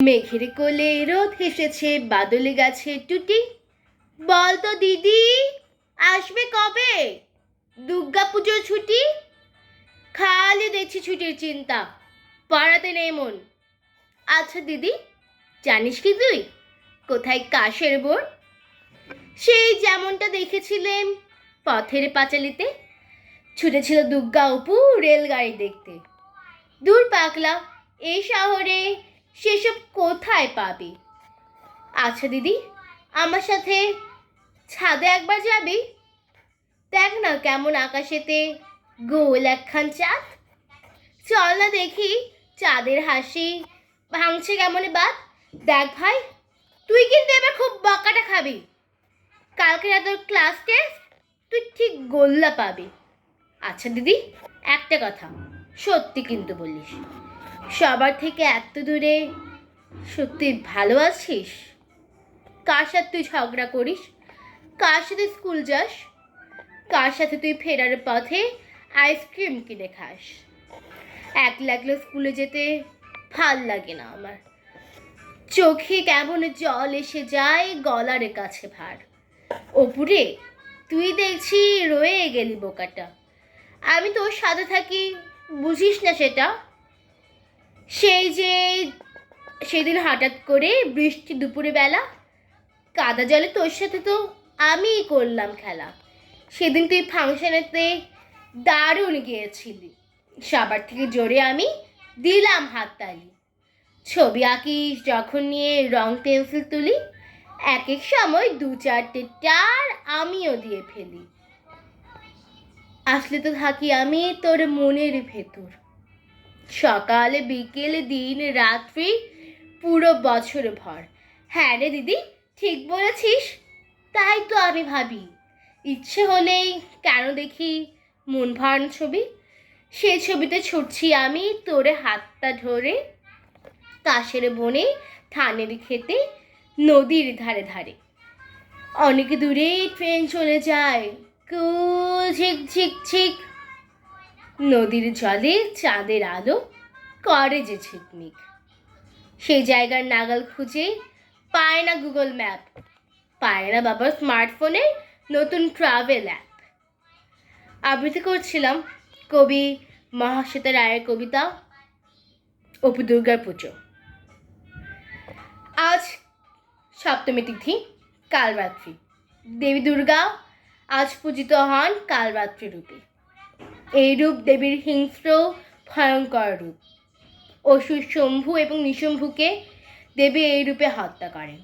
মেঘের কোলে রোদ হেসেছে, বাদলে গাছে টুটি। বল তো দিদি, আসবে কবে? দুর্গা পুজোর ছুটি? খালি দেখছি ছুটির চিন্তা, পড়াতে নেই মন। আচ্ছা দিদি, জানিস কি তুই? কোথায় কাশের বোর সেই যেমনটা দেখেছিলেন পথের পাঁচালিতে। ছুটেছিল দুর্গা অপু রেলগাড়ি দেখতে। দূর পাকলা এই শহরে সেসব কোথায় পাবি? আচ্ছা দিদি, আমার সাথে ছাদে একবার যাবি? দেখ না কেমন আকাশেতে গোল একখান চাঁদ। চল না দেখি চাঁদের হাসি ভাঙছে কেমন বাদ দেখ ভাই, তুই কিন্তু এবার খুব বকাটা খাবি। কালকে না তোর ক্লাস টেস্ট তুই ঠিক গোল্লা পাবি। আচ্ছা দিদি, একটা কথা। সত্যি কিন্তু বলিস। সবার থেকে এত দূরে সত্যি ভালো আছিস? কার সাথে তুই ঝগড়া করিস? কার সাথে স্কুল যাস? কার সাথে তুই ফেরার পথে আইসক্রিম কিনে খাস? এক লাগলে স্কুলে যেতে ভালো লাগে না আমার। চোখে কেমন জল এসে যায় গলার কাছে ভার। ওপুরে তুই দেখছি রয়ে গেলি বোকাটা। আমি তোর সাথে থাকি বুঝিস না সেটা? সেই যে সেদিন হঠাৎ করে বৃষ্টি দুপুরে বেলা, কাদা জলে তোর সাথে তো আমিই করলাম খেলা। সেদিন তুই ফাংশনেতে দারুণ গিয়েছিলি। সবার থেকে জোরে আমি দিলাম হাততালি ছবি আঁকিস, যখন নিয়ে রং পেন্সিল তুলি এক এক সময় দু চারটে টার আমিও দিয়ে ফেলি। আসলে তো থাকি আমি তোর মনের ভেতর। সকালে, বিকেলে, দিন, রাত্রি, পুরো বছর ভর। হ্যাঁ রে দিদি, ঠিক বলেছিস। তাই তো আমি ভাবি, ইচ্ছে হলেই কেন দেখি মন ভারানো ছবি? সেই ছবিতে ছুটছি আমি তোরে হাতটা ধরে, কাশের বনে, ধানের খেতে নদীর ধারে ধারে। অনেক দূরে ট্রেন চলে যায়। কুল ঝিক ঝিক ঝিক। নদীর জলে চাঁদের আলো করে যে ঝিকমিক। সেই জায়গার নাগাল খুঁজে পায় না গুগল ম্যাপ, পায় না বাবার স্মার্টফোনে নতুন ট্রাভেল অ্যাপ। আবৃত্তি করছিলাম কবি মহাশ্বেতা রায়ের কবিতা অপু দুর্গার পুজো। আজ সপ্তমী তিথি কালরাত্রি দেবী দুর্গা আজ পূজিত হন কালরাত্রি রূপে। এই রূপ দেবীর হিংস্র, ভয়ঙ্কর রূপ। অসুর শম্ভু এবং নিশম্ভুকে দেবী এই রূপে হত্যা করেন।